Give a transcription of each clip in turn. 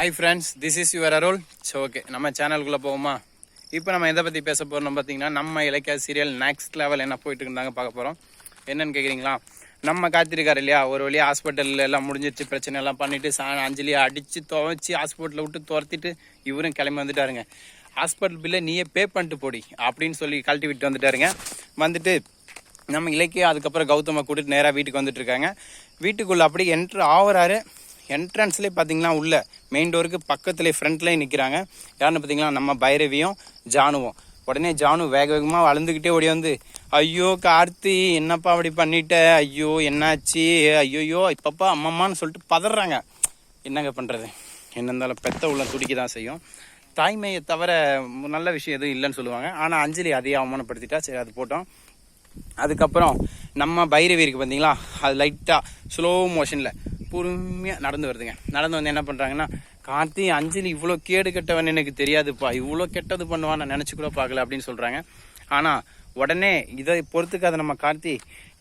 Hi friends this is your Arrol so okay நம்ம சேனலுக்குள்ளே போவோமா? இப்போ நம்ம எதை பற்றி பேச போகிறோம் பார்த்தீங்கன்னா நம்ம இலக்கிய சீரியல் நெக்ஸ்ட் லெவல் என்ன போயிட்டு இருந்தாங்க பார்க்க போகிறோம் என்னன்னு கேட்குறீங்களா நம்ம காத்திருக்காரு இல்லையா? ஒரு வழியாக ஹாஸ்பிட்டலில் எல்லாம் முடிஞ்சிருச்சு பிரச்சனை எல்லாம் பண்ணிவிட்டு சா அஞ்சலியை அடித்து துவைச்சி ஹாஸ்பிட்டலில் விட்டு துரத்திட்டு இவரும் கிளம்பி வந்துட்டாருங்க. ஹாஸ்பிட்டல் பில்லை நீயே பே பண்ணிட்டு போடி அப்படின்னு சொல்லி கழட்டி விட்டு வந்துட்டாருங்க. வந்துட்டு நம்ம இலக்கிய அதுக்கப்புறம் கௌதமை கூட்டிட்டு நேராக வீட்டுக்கு வந்துட்டு இருக்காங்க. வீட்டுக்குள்ளே அப்படி என்ட்ரு ஆகுறாரு. என்ட்ரன்ஸ்லேயே பார்த்தீங்கன்னா உள்ள மெயின் டோருக்கு பக்கத்துலேயே ஃப்ரண்ட்லேயே நிற்கிறாங்க யாருன்னு பார்த்தீங்கன்னா நம்ம பைரவியும் ஜானுவும். உடனே ஜானு வேக வேகமாக வளர்ந்துக்கிட்டே ஓடி வந்து ஐயோ கார்த்தி என்னப்பா அப்படி பண்ணிட்ட? ஐயோ என்னாச்சு? ஐயோயோ இப்பப்பா அம்மம்மான்னு சொல்லிட்டு பதறாங்க. என்னங்க பண்ணுறது என்ன இருந்தாலும் பெத்த உள்ள துடிக்க தான் செய்யும். தாய்மையை தவிர நல்ல விஷயம் எதுவும் இல்லைன்னு சொல்லுவாங்க. ஆனால் அஞ்சலி அதையே அவமானப்படுத்திட்டா. சரி அது போட்டோம். அதுக்கப்புறம் நம்ம பைரவி இருக்கு பார்த்தீங்களா அது லைட்டாக ஸ்லோ மோஷனில் பொறுமையாக நடந்து வருதுங்க. நடந்து வந்து என்ன பண்ணுறாங்கன்னா கார்த்தி அஞ்சலி இவ்வளோ கேடு கெட்டவன் எனக்கு தெரியாதுப்பா. இவ்வளோ கெட்டது பண்ணுவான் நான் நினச்சி கூட பார்க்கல அப்படின்னு சொல்கிறாங்க ஆனால் உடனே இதை பொறுத்துக்காத நம்ம கார்த்தி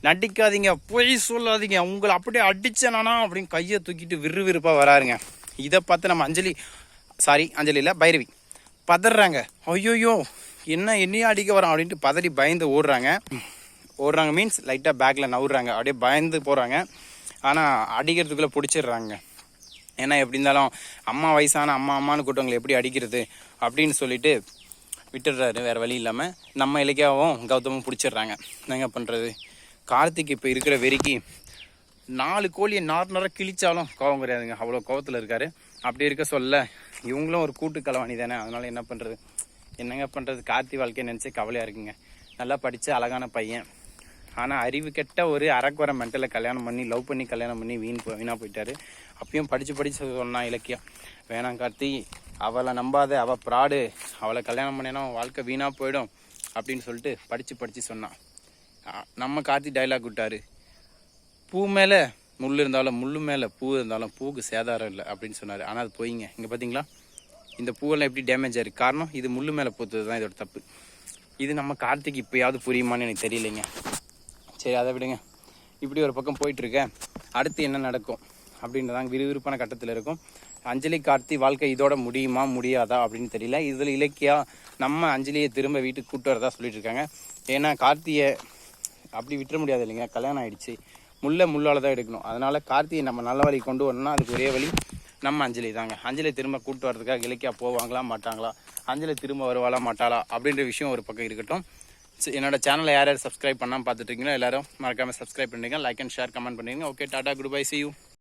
நடிக்காதீங்க பொய் சொல்லாதீங்க. உங்களை அப்படியே அடிச்சேனானா அப்படின்னு கையை தூக்கிட்டு விறு விறுப்பாக வராருங்க. இதை பார்த்து நம்ம அஞ்சலி சாரி அஞ்சலி இல்லை பைரவி பதறாங்க. ஐயோயோ என்ன என்னையும் அடிக்க வரான்? அப்படின்ட்டு பதறி பயந்து ஓடுறாங்க. ஓடுறாங்க மீன்ஸ் லைட்டாக பேக்கில் நவுறாங்க. அப்படியே பயந்து போகிறாங்க ஆனால் அடிக்கிறதுக்குள்ளே பிடிச்சிடுறாங்க. ஏன்னா எப்படி இருந்தாலும் அம்மா வயசான அம்மா அம்மான்னு கூட்டவங்களை எப்படி அடிக்கிறது அப்படின்னு சொல்லிட்டு விட்டுடுறாரு. வேறு வழி இல்லாமல் நம்ம இலக்கியாவும் கௌதமும் பிடிச்சிடுறாங்க. என்னங்க பண்ணுறது கார்த்திக் இப்போ இருக்கிற வெறிக்கு நாலு கோழியை நார்னராக கிழிச்சாலும் கோவம் கிடையாதுங்க. அவ்வளோ கோவத்தில் இருக்காரு. அப்படி இருக்க சொல்ல இவங்களும் ஒரு கூட்டு கலவாணி தானே. அதனால் என்ன பண்ணுறது என்னங்க பண்ணுறது கார்த்தி வாழ்க்கையை நினச்சி கவலையாக இருக்குங்க. நல்லா படித்த அழகான பையன். ஆனால் அறிவு கெட்ட ஒரு அரக்குவர மென்டலில் கல்யாணம் பண்ணி லவ் பண்ணி கல்யாணம் பண்ணி வீண் வீணாக போயிட்டாரு. அப்பயும் படித்து படித்து சொன்னான் இலக்கியம். வேணாம் கார்த்தி அவளை நம்பாத அவள் ப்ராடு. அவளை கல்யாணம் பண்ணினா வாழ்க்கை வீணாக போயிடும் அப்படின்னு சொல்லிட்டு படித்து படித்து சொன்னான். நம்ம கார்த்தி டைலாக் விட்டார். பூ மேலே முள் இருந்தாலும் முள்ளு மேலே பூ இருந்தாலும் பூவுக்கு சேதாரம் இல்லை அப்படின்னு சொன்னார். ஆனால் அது போயிங்க. இங்கே பார்த்தீங்களா இந்த பூவெல்லாம் எப்படி டேமேஜ் ஆயிருக்கு? காரணம் இது முள்ளு மேலே பூத்தது தான் இதோட தப்பு. இது நம்ம கார்த்திக் இப்போயாவது புரியுமான்னு எனக்கு தெரியலைங்க. சரி அதை விடுங்க. இப்படி ஒரு பக்கம் போயிட்டுருக்கேன். அடுத்து என்ன நடக்கும்? அப்படின்றதாங்க விறுவிறுப்பான கட்டத்தில் இருக்கும். அஞ்சலி கார்த்தி வாழ்க்கை இதோட முடியுமா முடியாதா அப்படின்னு தெரியல. இதில் இலக்கியா நம்ம அஞ்சலியை திரும்ப வீட்டுக்கு கூட்டு வரதா சொல்லிட்டு இருக்காங்க ஏன்னா கார்த்தியை அப்படி விட்டுற முடியாது இல்லைங்க. கல்யாணம் ஆகிடுச்சு முல்லை முள்ளால் தான் எடுக்கணும். அதனால் கார்த்தியை நம்ம நல்ல வழி கொண்டு வரணும்னா அதுக்கு ஒரே வழி நம்ம அஞ்சலி தாங்க. அஞ்சலி திரும்ப கூப்பிட்டு வரதுக்காக இலக்கியா போவாங்களா மாட்டாங்களா? அஞ்சலி திரும்ப வருவாளா மாட்டாளா? அப்படின்ற விஷயம் ஒரு பக்கம் இருக்கட்டும். என்னோட சேனலை யார் யார் சப்ஸ்கிரைப் பண்ணாமல் பார்த்துட்டு இருக்கீங்களோ எல்லாரும் மறக்காமல் சப்ஸ்கிரைப் பண்ணுறீங்க லைக் அண்ட் ஷேர் கமெண்ட் பண்ணுறீங்க okay tata good bye see you